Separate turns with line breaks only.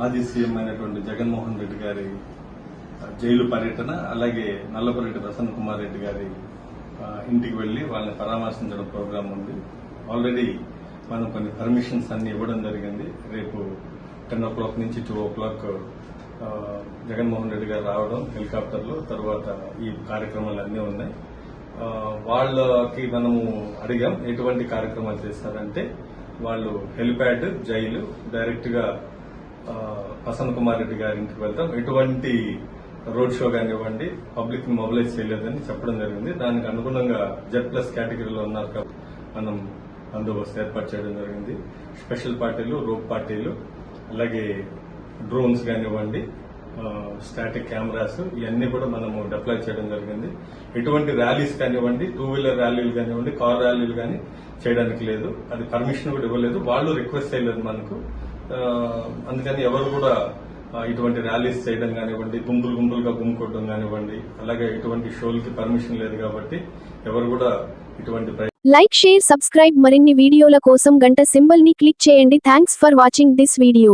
మాజీ సీఎం అయినటువంటి జగన్మోహన్ రెడ్డి గారి జైలు పర్యటన అలాగే నల్లపరెడ్డి ప్రసన్న కుమార్ రెడ్డి గారి ఇంటికి వెళ్ళి వాళ్ళని పరామర్శించడం ప్రోగ్రాం ఉంది. ఆల్రెడీ మనం కొన్ని పర్మిషన్స్ అన్ని ఇవ్వడం జరిగింది. రేపు టెన్ ఓ క్లాక్ నుంచి two o'clock Jaganmohan Reddy గారు రావడం హెలికాప్టర్లో తర్వాత ఈ కార్యక్రమాలు అన్నీ ఉన్నాయి. వాళ్ళకి మనము అడిగాం ఎటువంటి కార్యక్రమాలు చేస్తారంటే వాళ్ళు హెలిప్యాడ్ జైలు డైరెక్ట్గా వసంత్ కుమార్ రెడ్డి గారి ఇంటికి వెళ్తాం. ఎటువంటి రోడ్ షో కానివ్వండి పబ్లిక్ని మొబిలైజ్ చేయలేదని చెప్పడం జరిగింది. దానికి అనుగుణంగా జెడ్ ప్లస్ కేటగిరీలో ఉన్నారు కాబట్టి మనం బందోబస్తు ఏర్పాటు చేయడం జరిగింది. స్పెషల్ పార్టీలు రోప్ పార్టీలు అలాగే డ్రోన్స్ కానివ్వండి స్టాటిక్ కెమెరాస్ ఇవన్నీ కూడా మనము డిప్లాయ్ చేయడం జరిగింది. ఎటువంటి ర్యాలీస్ కానివ్వండి టూ వీలర్ ర్యాలీలు కానివ్వండి కార్ ర్యాలీలు కానీ చేయడానికి లేదు. అది పర్మిషన్ కూడా ఇవ్వలేదు. వాళ్ళు రిక్వెస్ట్ చేయలేదు మనకు. అందుకని ఎవరు కూడా ఇటువంటి ర్యాలీస్ చేయడం కానివ్వండి గుంపులు గుంపులుగా గుమ్ముకోవడం కానివ్వండి అలాగే ఇటువంటి షోలకి పర్మిషన్ లేదు కాబట్టి ఎవరు కూడా ఇటువంటి
లైక్ షేర్ సబ్స్క్రైబ్ మరిన్ని వీడియోల కోసం గంట సింబల్ని క్లిక్ చేయండి. Thanks for watching this video